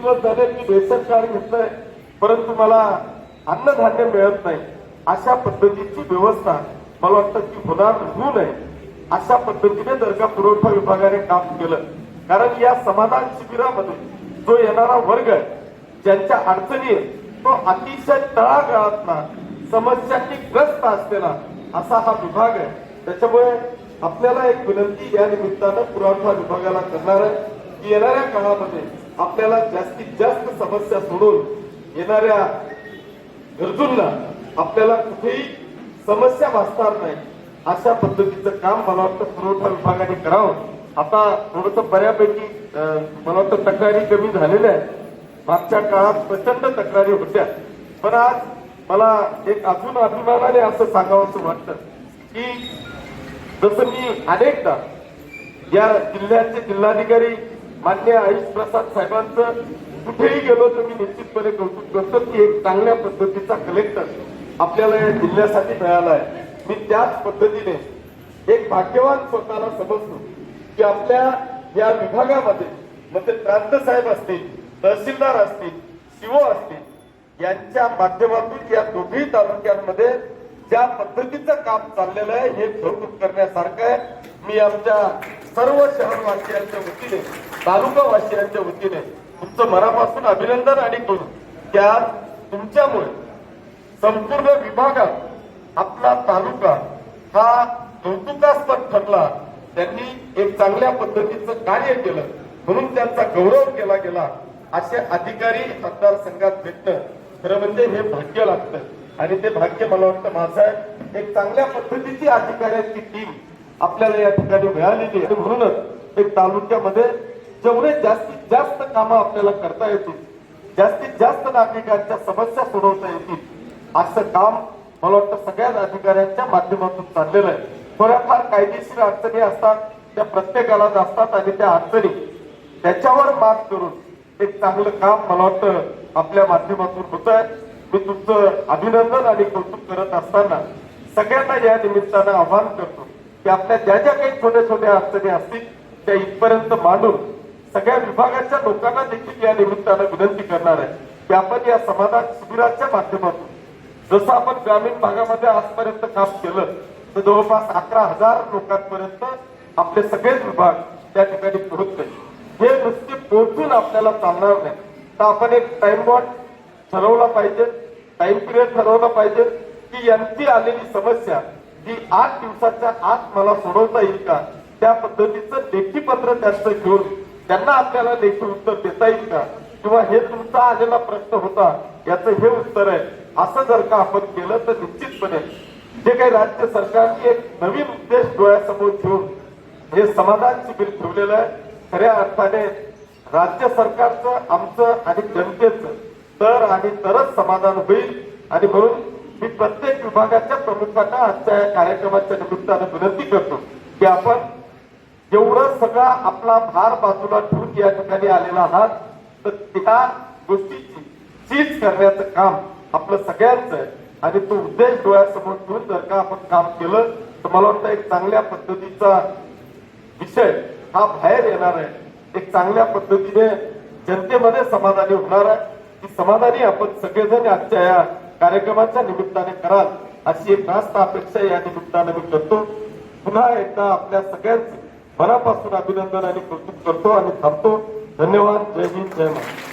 दिवस झाले मी ration card घेतलंय. परंतु मला अन्नधान्य मिळत नाही. अशा पद्धतीची व्यवस्था मला वाटतं की होणार होऊ नये. अशा पद्धतीने जर का पुरवठा विभागाने काम केलं. कारण या समाधान शिबिरामध्ये जो येणारा वर्ग आहे ज्यांच्या अडचणी तो अतिशय तळागाळातला समस्यांनी ग्रस्त असलेला असा हा विभाग आहे. त्याच्यामुळे आपल्याला एक विनंती या निमित्तानं पुरवठा विभागाला करणार आहे की येणाऱ्या काळामध्ये आपल्याला जास्तीत जास्त समस्या सोडून येणाऱ्या गरजूंना आपल्याला कुठेही समस्या भासणार नाही. अशा पद्धतीचं काम मला वाटतं पुरवठा विभागाने करावं. आता थोडस बऱ्यापैकी मला वाटतं तक्रारी कमी झालेल्या आहेत. मागच्या काळात प्रचंड तक्रारी होत्या. पण आज मला एक अजून अभिमानाने असं सांगावं वाटतं की जसं मी अनेकदा या जिल्ह्याचे जिल्हाधिकारी मान्य आयुष प्रसाद साहेबांचं कुठेही गेलो तर मी निश्चितपणे कौतुक करतो की एक चांगल्या पद्धतीचा कलेक्टर आपल्याला या जिल्ह्यासाठी मिळाला आहे. मी त्याच पद्धतीने एक भाग्यवान स्वतःला समजतो की आपल्या या विभागामध्ये मग ते प्रांत साहेब असतील तहसीलदार असतील शिवो असतील यांच्या माध्यमातून या दोघी तालुक्यांमध्ये ज्या पद्धतीचं काम चाललेलं आहे हे कौतुक करण्यासारखं आहे. मी आमच्या सर्व शहरवासियांच्या वतीने तालुकावासियांच्या वतीने तुमचं मनापासून अभिनंदन आणि करू की आज तुमच्यामुळे संपूर्ण विभागात आपला तालुका हा कौतुकास्पद ठरला. त्यांनी एक चांगल्या पद्धतीचं कार्य केलं. म्हणून त्यांचा गौरव केला गेला. असे अधिकारी मतदारसंघात भेटणं खरं म्हणजे हे भाग्य लागतं. आणि ते भाग्य मला वाटतं माझं आहे. एक चांगल्या पद्धतीची अधिकाऱ्यांची टीम आपल्याला या ठिकाणी मिळालेली आहे. म्हणूनच एक तालुक्यामध्ये जेवढे जास्तीत जास्त कामं आपल्याला करता येतील जास्तीत जास्त नागरिकांच्या समस्या सोडवता येतील असं काम मला वाटतं सगळ्याच अधिकाऱ्यांच्या माध्यमातून चाललेलं आहे. थोड्याफार कायदेशीर अडचणी असतात त्या प्रत्येकाला असतात आणि त्या अडचणी त्याच्यावर मात करून एक चांगलं काम मला वाटतं आपल्या माध्यमातून होत आहे मी तुमचं अभिनंदन आणि कौतुक करत असताना सगळ्यांना या निमित्तानं आवाहन करतो की आपल्या ज्या ज्या काही छोट्या छोट्या अडचणी असतील त्या इथपर्यंत मांडून सगळ्या विभागाच्या लोकांना देखील या निमित्तानं विनंती करणार आहे की आपण या समाधान शिबिराच्या माध्यमातून जसं आपण ग्रामीण भागामध्ये आजपर्यंत काम केलं तर जवळपास अकरा हजार लोकांपर्यंत आपले सगळेच विभाग त्या ठिकाणी पोहोचले. हे नुसते पोहोचून आपल्याला चालणार नाही. तर आपण एक टाइम बॉट ठरवला पाहिजे टाइम पिरियड ठरवला पाहिजे की यांची आलेली समस्या जी आठ दिवसाच्या आत मला सोडवता येईल का? त्या पद्धतीचं लेखी पत्र त्यांचं घेऊन त्यांना आपल्याला लेखी उत्तर देता येईल का? किंवा हे तुमचा आलेला प्रश्न होता याचं हे उत्तर आहे. असं जर का आपण केलं तर निश्चितपणे जे काही राज्य सरकारने एक नवीन उद्देश डोळ्यासमोर ठेवून हे समाधान शिबिर ठेवलेलं आहे. खऱ्या अर्थाने राज्य सरकारचं आमचं आणि जनतेचं तर आणि तरच समाधान होईल. आणि म्हणून मी प्रत्येक विभागाच्या प्रमुखांना आजच्या या कार्यक्रमाच्या निमित्तानं विनंती करतो की आपण एवढं सगळा आपला भार बाजूला ठेवून या ठिकाणी आलेला आहात. तर त्या गोष्टीची चीज करण्याचं काम आपलं सगळ्यांचं आहे. आणि तो उद्देश डोळ्यासमोर ठेवून जर का आपण काम केलं तर मला वाटतं एक चांगल्या पद्धतीचा विषय हा बाहेर येणार आहे. एक चांगल्या पद्धतीने जनतेमध्ये समाधानी होणार आहे. की समाधानी आपण सगळेजण आजच्या या कार्यक्रमाच्या निमित्ताने कराल अशी एक रास्त अपेक्षा या निमित्ताने मी करतो. पुन्हा एकदा आपल्या सगळ्यांचे मनापासून अभिनंदन आणि कौतुक करतो आणि थांबतो. धन्यवाद. जय हिंद. जय महाराष्ट्र.